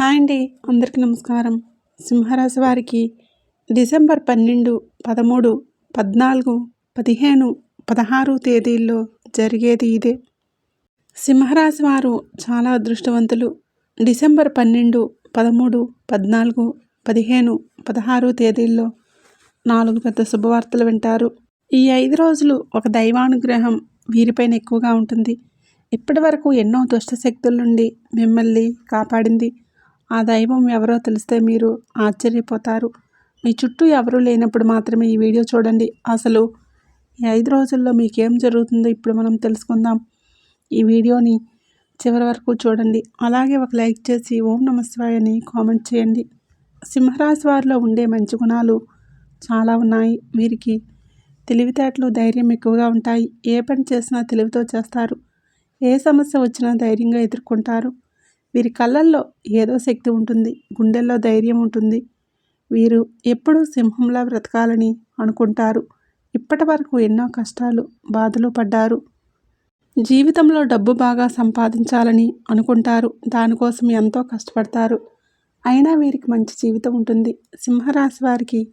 Hi అండి. అందరికీ నమస్కారం. సింహరాశి వారికి డిసెంబర్ పన్నెండు పదమూడు పద్నాలుగు పదిహేను పదహారు తేదీల్లో జరిగేది ఇదే. సింహరాశి వారు చాలా అదృష్టవంతులు. డిసెంబర్ పన్నెండు పదమూడు పద్నాలుగు పదిహేను పదహారు తేదీల్లో నాలుగు పెద్ద శుభవార్తలు వింటారు. ఈ ఐదు రోజులు ఒక దైవానుగ్రహం వీరిపైన ఎక్కువగా ఉంటుంది. ఇప్పటి వరకు ఎన్నో దుష్ట శక్తుల నుండి మిమ్మల్ని కాపాడింది. ఆ దైవం ఎవరో తెలిస్తే మీరు ఆశ్చర్యపోతారు. మీ చుట్టూ ఎవరూ లేనప్పుడు మాత్రమే ఈ వీడియో చూడండి. అసలు ఈ ఐదు రోజుల్లో మీకేం జరుగుతుందో ఇప్పుడు మనం తెలుసుకుందాం. ఈ వీడియోని చివరి వరకు చూడండి. అలాగే ఒక లైక్ చేసి ఓం నమస్వాయ అని కామెంట్ చేయండి. సింహరాశి వారిలో ఉండే మంచి గుణాలు చాలా ఉన్నాయి. వీరికి తెలివితేటలు ధైర్యం ఎక్కువగా ఉంటాయి. ఏ పని చేసినా తెలివితో చేస్తారు. ఏ సమస్య వచ్చినా ధైర్యంగా ఎదుర్కొంటారు. వీరి కళ్ళల్లో ఏదో శక్తి ఉంటుంది గుండెల్లో ధైర్యం ఉంటుంది. వీరు ఎప్పుడూ సింహంలా బ్రతకాలని అనుకుంటారు. ఇప్పటి వరకు ఎన్నో కష్టాలు బాధలు పడ్డారు. జీవితంలో డబ్బు బాగా సంపాదించాలని అనుకుంటారు. దానికోసం ఎంతో కష్టపడతారు. అయినా వీరికి మంచి జీవితం ఉంటుంది. సింహరాశి వారికి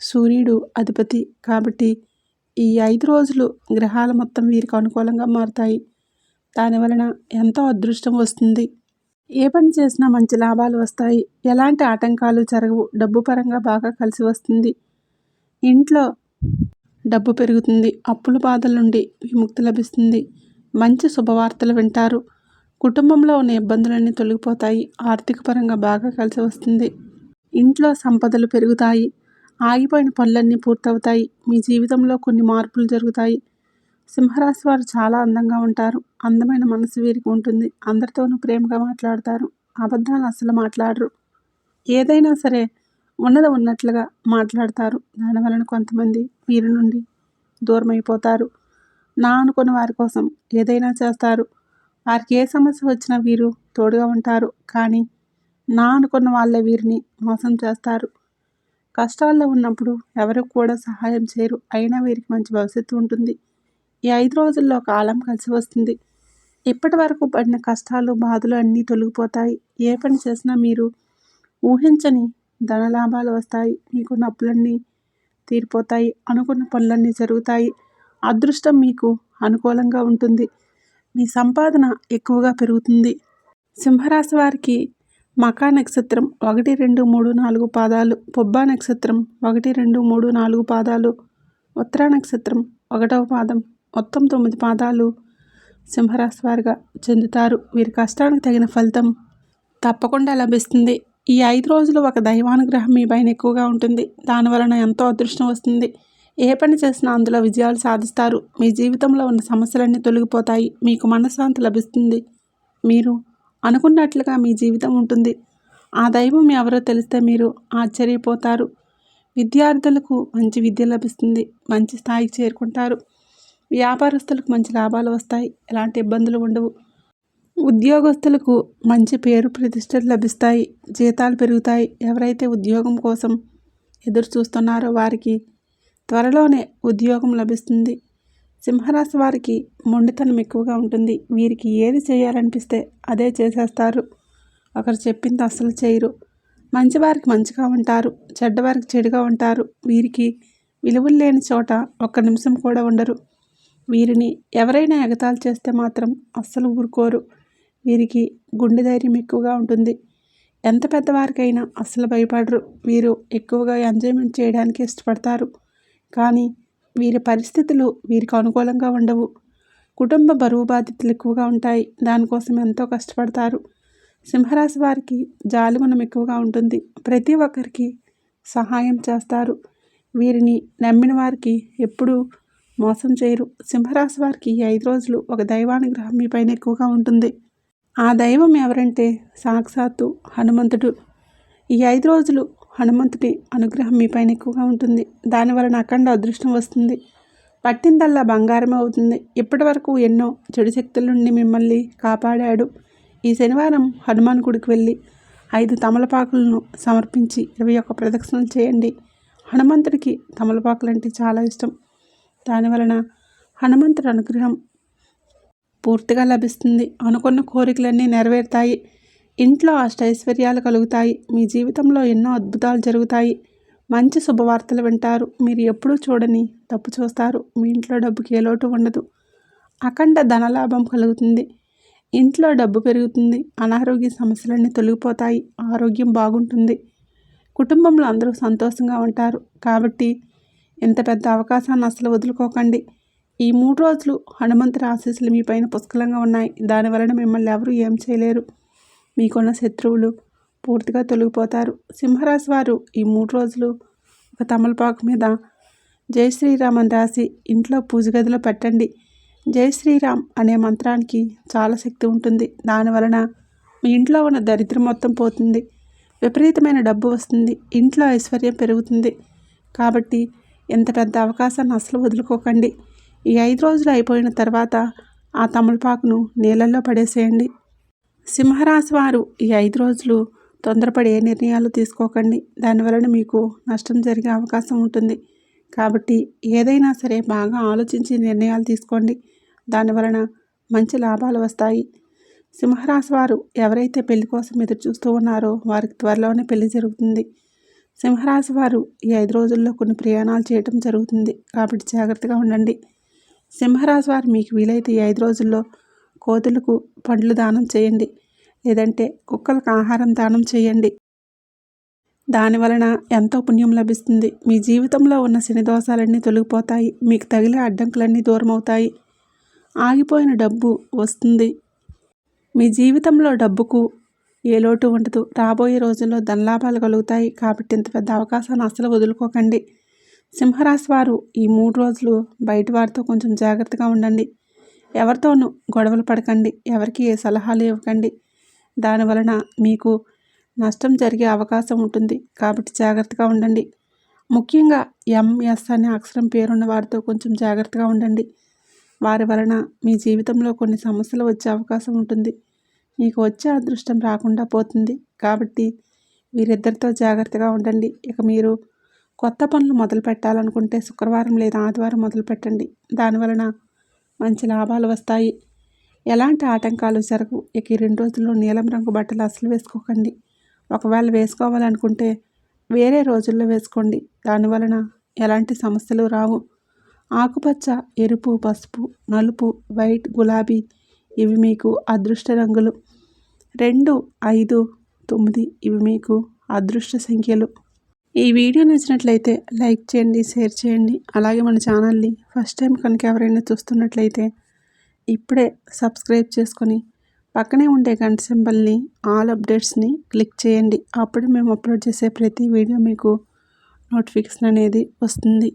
సూర్యుడు అధిపతి కాబట్టి ఈ ఐదు రోజులు గ్రహాలు మొత్తం వీరికి అనుకూలంగా మారుతాయి. దానివలన ఎంతో అదృష్టం వస్తుంది. ఏ పని చేసినా మంచి లాభాలు వస్తాయి. ఎలాంటి ఆటంకాలు జరగవు. డబ్బు పరంగా బాగా కలిసి వస్తుంది. ఇంట్లో డబ్బు పెరుగుతుంది. అప్పుల బాధల నుండి విముక్తి లభిస్తుంది. మంచి శుభవార్తలు వింటారు. కుటుంబంలో ఉన్న ఇబ్బందులన్నీ తొలగిపోతాయి. ఆర్థిక పరంగా బాగా కలిసి వస్తుంది. ఇంట్లో సంపదలు పెరుగుతాయి. ఆగిపోయిన పనులన్నీ పూర్తవుతాయి. మీ జీవితంలో కొన్ని మార్పులు జరుగుతాయి. సింహరాశి వారు చాలా అందంగా ఉంటారు. అందమైన మనసు వీరికి ఉంటుంది. అందరితోనూ ప్రేమగా మాట్లాడతారు. అబద్ధాలు అసలు మాట్లాడరు. ఏదైనా సరే ఉన్నది ఉన్నట్లుగా మాట్లాడతారు. దానివలన కొంతమంది వీరి నుండి దూరం అయిపోతారు నా అనుకున్న వారి కోసం ఏదైనా చేస్తారు. వారికి ఏ సమస్య వచ్చినా వీరు తోడుగా ఉంటారు. కానీ నా అనుకున్న వాళ్ళే వీరిని మోసం చేస్తారు. కష్టాల్లో ఉన్నప్పుడు ఎవరికి కూడా సహాయం చేయరు. అయినా వీరికి మంచి భవిష్యత్తు ఉంటుంది. ఈ ఐదు రోజుల్లో కాలం కలిసి వస్తుంది. ఇప్పటి వరకు పడిన కష్టాలు బాధలు అన్నీ తొలగిపోతాయి. ఏ పని చేసినా మీరు ఊహించని ధనలాభాలు వస్తాయి. మీకు నప్పులన్నీ తీరిపోతాయి. అనుకున్న పనులన్నీ జరుగుతాయి. అదృష్టం మీకు అనుకూలంగా ఉంటుంది. మీ సంపాదన ఎక్కువగా పెరుగుతుంది. సింహరాశి వారికి మకా నక్షత్రం ఒకటి రెండు మూడు నాలుగు పాదాలు పొబ్బా నక్షత్రం ఒకటి రెండు మూడు నాలుగు పాదాలు ఉత్తరా నక్షత్రం ఒకటవ పాదం మొత్తం తొమ్మిది పాదాలు సింహరాశి వారిగా చెందుతారు. వీరి కష్టానికి తగిన ఫలితం తప్పకుండా లభిస్తుంది. ఈ ఐదు రోజులు ఒక దైవానుగ్రహం మీ పైన ఎక్కువగా ఉంటుంది. దాని వలన ఎంతో అదృష్టం వస్తుంది. ఏ పని చేసినా అందులో విజయాలు సాధిస్తారు. మీ జీవితంలో ఉన్న సమస్యలన్నీ తొలగిపోతాయి. మీకు మనశ్శాంతి లభిస్తుంది. మీరు అనుకున్నట్లుగా మీ జీవితం ఉంటుంది. ఆ దైవం ఎవరో తెలిస్తే మీరు ఆశ్చర్యపోతారు. విద్యార్థులకు మంచి విద్య లభిస్తుంది. మంచి స్థాయికి చేరుకుంటారు. వ్యాపారస్తులకు మంచి లాభాలు వస్తాయి. ఎలాంటి ఇబ్బందులు ఉండవు. ఉద్యోగస్తులకు మంచి పేరు ప్రతిష్టలు లభిస్తాయి. జీతాలు పెరుగుతాయి. ఎవరైతే ఉద్యోగం కోసం ఎదురు చూస్తున్నారో వారికి త్వరలోనే ఉద్యోగం లభిస్తుంది. సింహరాశి వారికి మొండితనం ఎక్కువగా ఉంటుంది. వీరికి ఏది చేయాలనిపిస్తే అదే చేసేస్తారు. ఒకరు చెప్పింది అస్సలు చేయరు. మంచివారికి మంచిగా ఉంటారు. చెడ్డవారికి చెడుగా ఉంటారు. వీరికి విలువలు లేని చోట ఒక్క నిమిషం కూడా ఉండరు. వీరిని ఎవరైనా ఎగతాలు చేస్తే మాత్రం అస్సలు ఊరుకోరు. వీరికి గుండె ధైర్యం ఎక్కువగా ఉంటుంది. ఎంత పెద్దవారికైనా అస్సలు భయపడరు. వీరు ఎక్కువగా ఎంజాయ్మెంట్ చేయడానికి ఇష్టపడతారు. కానీ వీరి పరిస్థితులు వీరికి అనుకూలంగా ఉండవు. కుటుంబ బరువు బాధ్యతలు ఎక్కువగా ఉంటాయి. దానికోసం ఎంతో కష్టపడతారు. సింహరాశి వారికి జాలిగుణం ఎక్కువగా ఉంటుంది. ప్రతి ఒక్కరికి సహాయం చేస్తారు. వీరిని నమ్మిన వారికి ఎప్పుడూ మోసం చేయరు. సింహరాశి వారికి ఈ ఐదు రోజులు ఒక దైవానుగ్రహం మీ పైన ఎక్కువగా ఉంటుంది. ఆ దైవం ఎవరంటే సాక్షాత్తు హనుమంతుడు. ఈ ఐదు రోజులు హనుమంతుడి అనుగ్రహం మీ పైన ఎక్కువగా ఉంటుంది. దానివలన అఖండ అదృష్టం వస్తుంది. పట్టిందల్లా బంగారం అవుతుంది. ఇప్పటి వరకు ఎన్నో చెడు శక్తుల నుండి మిమ్మల్ని కాపాడాడు. ఈ శనివారం హనుమాన్ గుడికి వెళ్ళి ఐదు తమలపాకులను సమర్పించి ఇరవై ఒక్క ప్రదక్షిణలు చేయండి. హనుమంతుడికి తమలపాకులు అంటే చాలా ఇష్టం. దానివలన హనుమంతుడి అనుగ్రహం పూర్తిగా లభిస్తుంది. అనుకున్న కోరికలన్నీ నెరవేరుతాయి. ఇంట్లో అష్టైశ్వర్యాలు కలుగుతాయి. మీ జీవితంలో ఎన్నో అద్భుతాలు జరుగుతాయి. మంచి శుభవార్తలు వింటారు. మీరు ఎప్పుడూ చూడని తప్పు చూస్తారు. మీ ఇంట్లో డబ్బుకి ఏ లోటు ఉండదు. అఖండ ధనలాభం కలుగుతుంది. ఇంట్లో డబ్బు పెరుగుతుంది. అనారోగ్య సమస్యలన్నీ తొలగిపోతాయి. ఆరోగ్యం బాగుంటుంది. కుటుంబంలో అందరూ సంతోషంగా ఉంటారు. కాబట్టి ఇంత పెద్ద అవకాశాన్ని అసలు వదులుకోకండి. ఈ మూడు రోజులు హనుమంతుడి ఆశీస్సులు మీ పైన పుష్కలంగా ఉన్నాయి. దానివలన మిమ్మల్ని ఎవరు ఏం చేయలేరు. మీకున్న శత్రువులు పూర్తిగా తొలగిపోతారు. సింహరాశి వారు ఈ మూడు రోజులు ఒక తమలపాకు మీద జై శ్రీరామ్ అని రాసి ఇంట్లో పూజ గదిలో పెట్టండి. జై శ్రీరామ్ అనే మంత్రానికి చాలా శక్తి ఉంటుంది. దానివలన మీ ఇంట్లో ఉన్న దరిద్రం మొత్తం పోతుంది. విపరీతమైన డబ్బు వస్తుంది. ఇంట్లో ఐశ్వర్యం పెరుగుతుంది. కాబట్టి ఎంత పెద్ద అవకాశాన్ని అసలు వదులుకోకండి. ఈ ఐదు రోజులు అయిపోయిన తర్వాత ఆ తమలపాకును నీళ్ళల్లో పడేసేయండి. సింహరాశి వారు ఈ ఐదు రోజులు తొందరపడి ఏ నిర్ణయాలు తీసుకోకండి. దానివలన మీకు నష్టం జరిగే అవకాశం ఉంటుంది. కాబట్టి ఏదైనా సరే బాగా ఆలోచించి నిర్ణయాలు తీసుకోండి. దానివలన మంచి లాభాలు వస్తాయి. సింహరాశి వారు ఎవరైతే పెళ్ళి కోసం ఎదురు చూస్తూ ఉన్నారో వారికి త్వరలోనే పెళ్ళి జరుగుతుంది. సింహరాశి వారు ఈ ఐదు రోజుల్లో కొన్ని ప్రయాణాలు చేయటం జరుగుతుంది. కాబట్టి జాగ్రత్తగా ఉండండి. సింహరాశి వారు మీకు వీలైతే ఈ ఐదు రోజుల్లో కోతులకు పండ్లు దానం చేయండి. లేదంటే కుక్కలకు ఆహారం దానం చేయండి. దాని వలన ఎంతో పుణ్యం లభిస్తుంది. మీ జీవితంలో ఉన్న శని దోషాలన్నీ తొలగిపోతాయి. మీకు తగిలే అడ్డంకులన్నీ దూరం అవుతాయి ఆగిపోయిన డబ్బు వస్తుంది. మీ జీవితంలో డబ్బుకు ఏ లోటు ఉండదు. రాబోయే రోజుల్లో ధనలాభాలు కలుగుతాయి కాబట్టి ఇంత పెద్ద అవకాశాన్ని అసలు వదులుకోకండి. సింహరాశి వారు ఈ మూడు రోజులు బయట వారితో కొంచెం జాగ్రత్తగా ఉండండి. ఎవరితోనూ గొడవలు పడకండి. ఎవరికి ఏ సలహాలు ఇవ్వకండి. దానివలన మీకు నష్టం జరిగే అవకాశం ఉంటుంది. కాబట్టి జాగ్రత్తగా ఉండండి. ముఖ్యంగా ఎంఎస్ అనే అక్షరం పేరున్న వారితో కొంచెం జాగ్రత్తగా ఉండండి. వారి వలన మీ జీవితంలో కొన్ని సమస్యలు వచ్చే అవకాశం ఉంటుంది. మీకు వచ్చే అదృష్టం రాకుండా పోతుంది. కాబట్టి వీరిద్దరితో జాగ్రత్తగా ఉండండి. ఇక మీరు కొత్త పనులు మొదలు పెట్టాలనుకుంటే శుక్రవారం లేదా ఆదివారం మొదలు పెట్టండి. దానివలన మంచి లాభాలు వస్తాయి. ఎలాంటి ఆటంకాలు జరగవు. ఇక ఈ రెండు రోజుల్లో నీలం రంగు బట్టలు అసలు వేసుకోకండి. ఒకవేళ వేసుకోవాలనుకుంటే వేరే రోజుల్లో వేసుకోండి. దానివలన ఎలాంటి సమస్యలు రావు. ఆకుపచ్చ ఎరుపు పసుపు నలుపు వైట్ గులాబీ ఇవి మీకు అదృష్ట రంగులు. రెండు ఐదు తొమ్మిది ఇవి మీకు అదృష్ట సంఖ్యలు. ఈ వీడియో నచ్చినట్లయితే లైక్ చేయండి షేర్ చేయండి. అలాగే మన ఛానల్ని ఫస్ట్ టైం కనుక ఎవరైనా చూస్తున్నట్లయితే ఇప్పుడే సబ్స్క్రైబ్ చేసుకొని పక్కనే ఉండే గంట సింబల్ని ఆల్ అప్డేట్స్ని క్లిక్ చేయండి. అప్పుడు మేము అప్లోడ్ చేసే ప్రతి వీడియో మీకు నోటిఫికేషన్ అనేది వస్తుంది.